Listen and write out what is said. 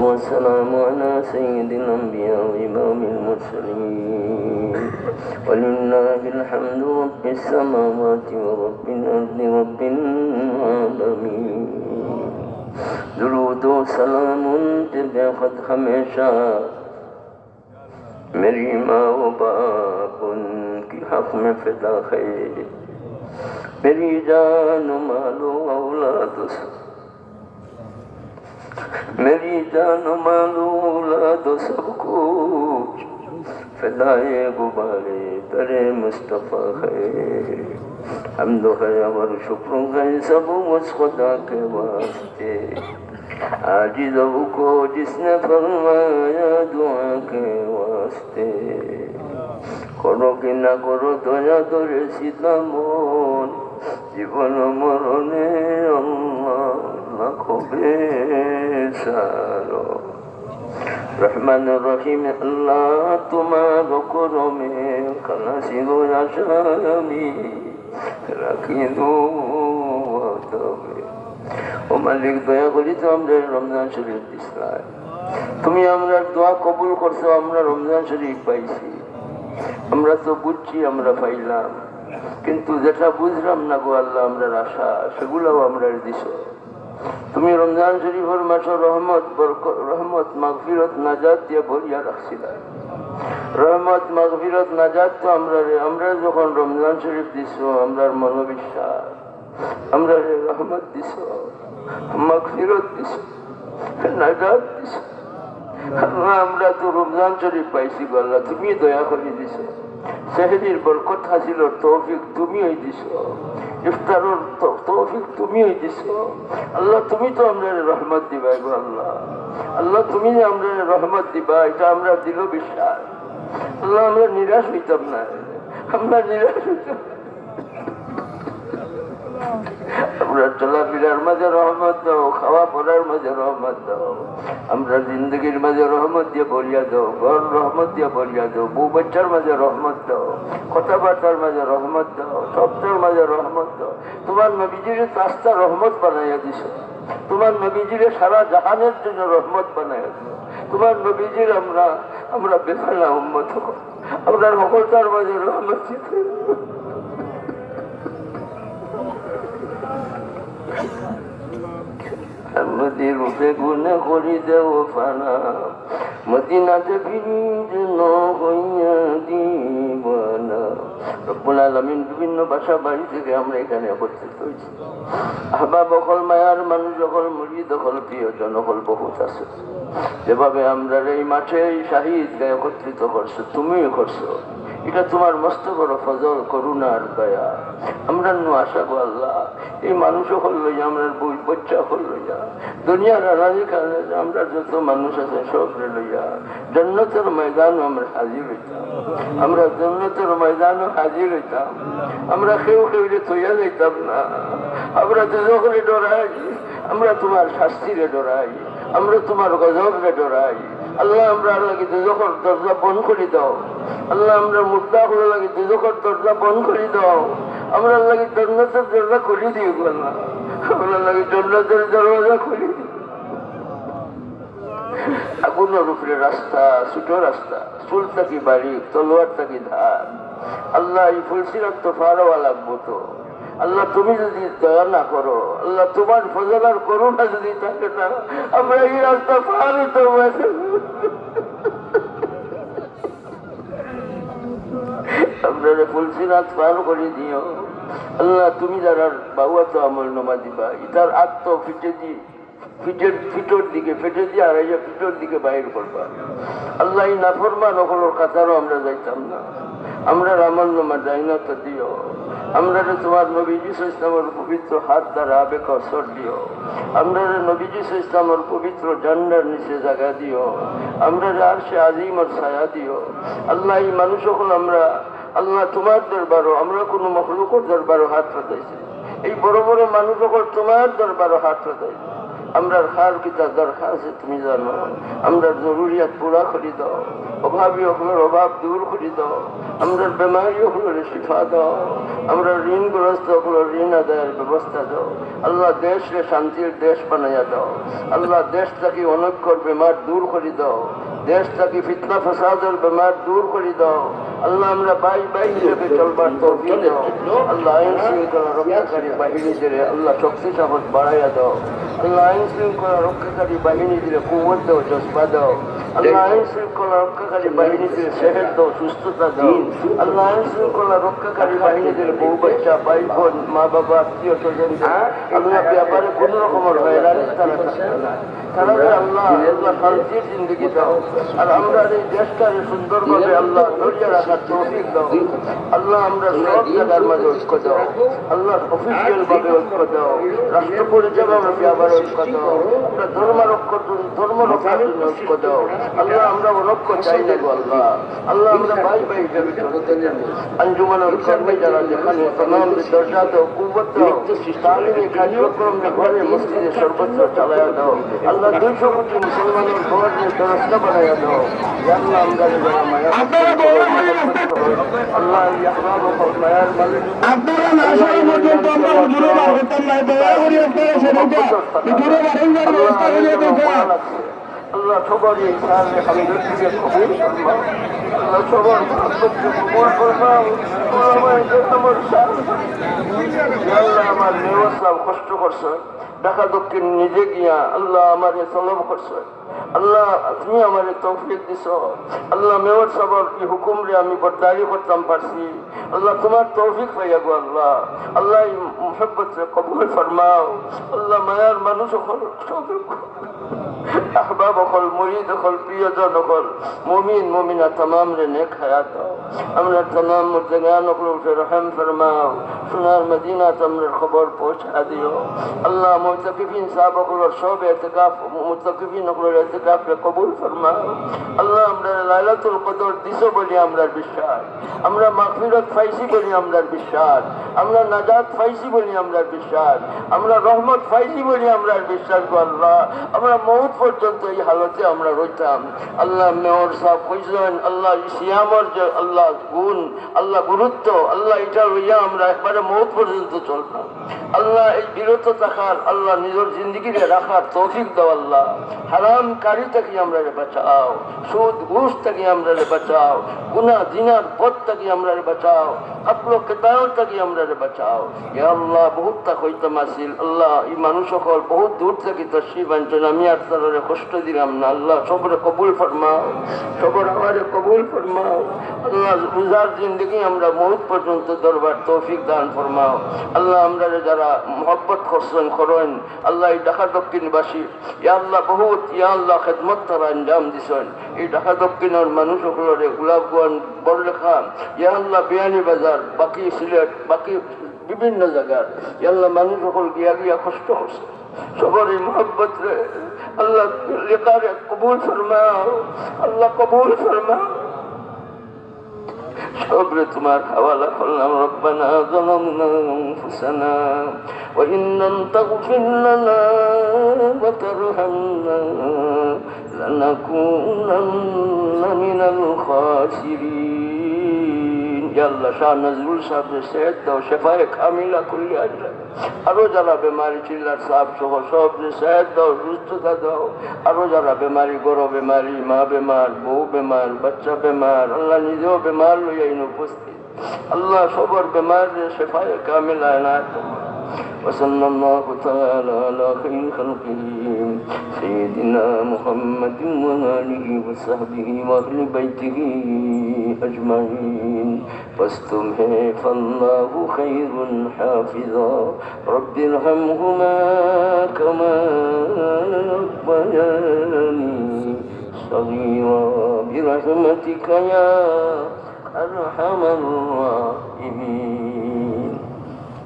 والسلام على سيد الأنبياء وإمام المرسلين. ولله الحمد رب السماوات ورب الأرض رب العالمين. درود و سلام تبع خد ہمیشہ میری ماں و باپ حق میں فدا ہے میری جان मेरी जान मानो औलाद सब कुछ फदाए गुबारे तरे मुस्तफ़ा है हम दो है और शुक्र है सब उस खुदा के वास्ते आज दबू को जिसने फरमाया दुआ के वास्ते করো কি না করো দয়া ধরে সীতামন জীবন মরণে আল্লাহ লাখো বেসারো রহমান রহিম আল্লাহ তোমার করমে খালাসি গো আসামি রাখি দো তবে ও মালিক, দয়া করি তো আমরা রমজান শরীফ ইসলাম তুমি আমরা দোয়া কবুল করছ, আমরা রমজান শরীফ পাইছি। আমরা তো বুঝছি, আমরা পাইলাম। কিন্তু যেটা বুঝলাম না গো আল্লাহ আমরা আশা, সেগুলোও আমরা দিছ। তুমি রমজান শরীফের মাসে রহমত রহমত, মাগফিরত, নাজাত দিয়ে ভরিয়া রাখছিলা রহমত, মাগফিরত, নাজাত তো আমরা আমরা যখন রমজান শরীফ দিছ, আমরার মনোবিশ্বাস, আমরা রহমত দিছ, মাগফিরত দিছ, নাজাত দিছ। আমরা তো রমজান শরীফ পাইছি গো আল্লাহ, তুমি দয়া করে দিছ। সেহরির বরকত হাসিল, তৌফিক তুমি ওই দিছ। ইফতারর তৌফিক তুমি ওই দিছ। আল্লাহ, তুমি তো আমরা রহমত দিবা গো আল্লাহ। আল্লাহ, তুমি যে আমরা রহমত দিবা, এটা আমরা দিল বিশ্বাস। আল্লাহ, আমরা নিরাশ হইতাম না। আমরা নিরাশ হইতাম না। আমরা চলাফেরার মাঝে রহমত দাও, খাওয়া পড়ার মাঝে রহমত দাও। আমরা জিন্দগির মাঝে রহমত দিয়ে বলিয়া দাও, ঘর রহমত দিয়ে বলিয়া দাও, বউ বাচ্চার মাঝে রহমত দাও, কথাবার্তার মাঝে রহমত দাও শব্দের মাঝে রহমত দাও। তোমার নবীজির রাস্তা রহমত বানাইয়া দিছ তোমার নবীজিরে সারা জাহানের জন্য রহমত বানাইয়া দিও তোমার নবীজির আমরা আমরা বেফালা উম্মত হব। আমরা সকলতার মাঝে রহমত গুণে করি দেও ফানা মদিনাতে ফিরির ন হইয়া দিবানা। রব্বুল বিভিন্ন বাসা বাড়ি থেকে আমরা এখানে একত্রিত হয়েছি। আহবাব অকল মায়ার মানুষ অকল মুরিদ অকল প্রিয়জন অকল বহুত আছে। যেভাবে আমরা এই মাঠে এই শাহিদ একত্রিত করছ, তুমিও করছ। এটা তোমার মস্ত বড় ফজল করুণা আর দয়া। আমরা নু আশা আল্লাহ, এই মানুষ হল লইয়া আমরা বই বাচ্চা হল লইয়া দুনিয়ার আনাজি আমরা যত মানুষ আছে সব লইয়া জন্নতের ময়দান আমরা হাজির হইতাম। আমরা জন্নতের ময়দান হাজির হইতাম। আমরা কেউ কেউরে তৈয়া যাইতাম না। আমরা দুজনে ডরাই। আমরা তোমার শাস্তিরে ডরাই। আমরা তোমার গজবরে ডরাই। আল্লাহ আমরা লাগে দুজকর দরজা বন্ধ করে দাও। আল্লাহ আমরা মুদ্রা করে লাগে দুজকর দরজা বন্ধ করে দাও। আমরা লাগে জন্নতের দরজা খুলে গো আল্লাহ আমরা লাগে জন্নতের দরজা খুলে দিও আগুনের উপরে রাস্তা, ছোট রাস্তা চুল থাকি বাড়ি, তলোয়ার থাকি ধার আল্লাহ এই ফুলসিরাত তো ফারোয়া লাগবো তো আল্লাহ, তুমি যদি দয়া না করো, আল্লাহ, তোমার ফজলার করুণা যদি থাকে না, আমরা এই রাস্তা পার হতে পারি। আপনারা ফুলসিরাত পার করে দিও, আল্লাহ, তুমি যারা বাবুয়া তো আমল নমা দিবা, ইতার আত্ম ফিটে দি, ফিটের ফিটোর দিকে, ফেটে দিয়ে আর যে ফিটোর দিকে বাইর করবা। আল্লাহ, এই নাফরমান ওগুলোর কাতারও আমরা যাইতাম না। আমরা রামান নমা যাই না তো দিও। আমরা তোমার নবীজি ইসলামের পবিত্র হাত দ্বারা আবেগ অসর দিও। আমরা নবীজি ইসলামের পবিত্র জান্ডার নিচে জায়গা দিও। আমরা আর সে আজিমর ছায়া দিও। আল্লাহ, এই মানুষ হল আমরা, আল্লাহ তোমার দরবারও, আমরা কোনো মখলুকর দরবারও হাত রাখাইছি। এই বড় বড় মানুষ হল তোমার দরবারও হাত রাখাইছি। আমরার খার কিতা দরকার আছে তুমি জানো? আমরার জরুরিয়াত পুরা করে দাও। অভাবী হকলের অভাব দূর করে দাও। আমরার বেমারি হকলের শিফা দাও। আমরা ঋণগ্রস্ত হকলের ঋণ আদায়ের ব্যবস্থা দাও। আল্লাহ দেশকে শান্তির দেশ বানাইয়া দাও। আল্লাহ দেশ থেকে অনৈক্যর বেমার দূর করে দাও। দেশ থেকে ফিতনা ফসাদের বেমার দূর করে দাও। আল্লাহ আমরা বাই বাই হিসেবে চলবার দাও। আল্লাহ আইন শৃঙ্খলা রক্ষাকারী বাহিনীদের আল্লাহ শক্তি সাহস বাড়াইয়া দাও। আল্লাহ আইন শৃঙ্খলা রক্ষাকারী বাহিনীদের কুমত দাও জজবা দাও। আল্লাহ আইন শৃঙ্খলা রক্ষাকারী বাহিনীদের সেহের দাও সুস্থতা দাও। আল্লাহ আইন শৃঙ্খলা রক্ষাকারী বাহিনীদের বউ বাচ্চা ভাই বোন মা বাবা আত্মীয় স্বজন আল্লাহ ব্যাপারে কোন রকমের হয়রানি তারা তারা আল্লাহ আল্লাহ শান্তির জিন্দগি দাও। আর আমরা এই দেশটাকে সুন্দরভাবে আল্লাহ ধরিয়ে রাখার তৌফিক দাও। আল্লাহ আমরা সব জায়গার মাঝে ঐক্য দাও। আল্লাহ অফিসিয়াল ভাবে ঐক্য দাও। রাষ্ট্র পরিচালনা ব্যাপারে ঐক্য দাও আমরা ধর্ম জন্য ধর্ম রক্ষার জন্য ঐক্য দাও আল্লাহ আমরা অনৈক্য চাই না গো আল্লাহ। আল্লাহ আমরা ভাই ভাই হিসেবে চলতে জানি আঞ্জুমানের কর্মে যারা যেখানে তমাম দরজা দাও কুবত দাও তালিমি কার্যক্রম ঘরে মসজিদে সর্বত্র চালাইয়া দাও। আল্লাহ দুইশো কোটি মুসলমানের ঘর নিয়ে ব্যবস্থা বানাইয়া দাও। আল্লাহ আমরা যারা মায়া আল্লাহ মায়ার মালিক। আপনারা না আসা পর্যন্ত আমরা হুজুরে বার করতাম না দয়া করে আপনারা সেটাকে হুজুরে বারেন ব্যবস্থা করে আল্লাহ কষ্ট করছে। দেখা দক্ষিণ নিজে গিয়া আল্লাহ আমারে তলব করছে। আল্লাহ তুমি আমারে তৌফিক দিছ। আল্লাহ মেয়র সাবর এই হুকুম রে আমি বরদারি করতাম পারছি। আল্লাহ তোমার তৌফিক পাইয়া গো আল্লাহ। আল্লাহ এই কবুল ফরমাও। আল্লাহ মায়ার মানুষ আহবাব অকল মুরিদ অকল প্রিয়জন অকল মুমিন, মুমিনা তমাম রে নেক হায়াত দাও। আমরা তমাম মুর্দগান অকল উঠে রহম ফরমাও। সোনার মদিনা তোমরা খবর পৌঁছা দিও। আল্লাহ মুতাকিফিন সাহাব অকলের সব এতেকাফ মুতাকিফিন অকলের এতেকাফ রে কবুল ফরমাও। আল্লাহ আমরা লাইলাতুল কদর দিছো বলি আমরা বিশ্বাস। আমরা মাগফিরত পাইছি বলি আমরা বিশ্বাস। আমরা নাজাত পাইছি বলি আমরা বিশ্বাস। আমরা রহমত পাইছি বলি আমরা বিশ্বাস গো আল্লাহ। আমরা মৌত পর্যন্ত হালতে আমরা রইতাম। আল্লাহ মেয়র আল্লাহ যে আল্লাহ গুণ, আল্লাহ গুরুত্ব, আল্লাহ এটা আমরা একবারে পর্যন্ত চলতাম। আল্লাহ এই বিরত থাকার, আল্লাহ নিজের রাখার তৌফিক দাও আল্লাহ। হারাম কারি থেকে আমরা বাঁচাও সুদ ঘুষ থেকে আমরা বাঁচাও গুনা দিনার পথ থেকে আমরা বাঁচাও আপলো কেতাও থেকে আমরা বাঁচাও। এ আল্লাহ, বহুত তা হইতাম আসিল। আল্লাহ, এই মানুষ সকল বহুত দূর থেকে তো শিব আঞ্চল আমি আর তারে কষ্ট দিলাম না, আল্লাহ সবরে কবুল ফরমাও সবর আমারে কবুল ফরমাও, আল্লাহ রোজার জিন্দগি আমরা মৌত পর্যন্ত দরবার তৌফিক দান ফরমাও। আল্লাহ আমরা যারা মহব্বত করছেন, করেন, আল্লাহ এই ঢাকা দক্ষিণবাসী, ইয়া আল্লাহ বহুত, ইয়া আল্লাহ খেদমত তারা আঞ্জাম দিছেন। এই ঢাকা দক্ষিণের মানুষ সকলের গোলাপগঞ্জ বড়লেখা ইয়া আল্লাহ বিয়ানি বাজার, বাকি সিলেট, বাকি বিভিন্ন জায়গার, ইয়া আল্লাহ মানুষ সকল গিয়া গিয়া কষ্ট করছে। সবার এই মোহব্বত اللہ لقا قبول فرماؤ اللہ قبول فرماؤ صبر تمہار حوالہ قلنا ربنا ظلمنا أنفسنا وإن لم تغفر لنا وترحمنا لنكونن من الخاسرين. جل شان نزول صاحب صحت دو شفای کامل کلی اجر. ارو جلا بیماری چیلر صاحب شو صاحب صحت دو روز تو دو ارو جلا بیماری گرو بیماری ما بیمار بو بیمار بچه بیمار اللہ نیزو بیمار لو یا اینو پستی اللہ صبر بیمار شفای کاملا عنایت. وصلى الله تعالى على خير خلقه سيدنا محمد وآله وصحبه وأهل بيته أجمعين. فاستم ہے فالله خير حافظا. رب ارحمهما كما ربياني. صغيرا برحمتك يا أرحم الراحمين.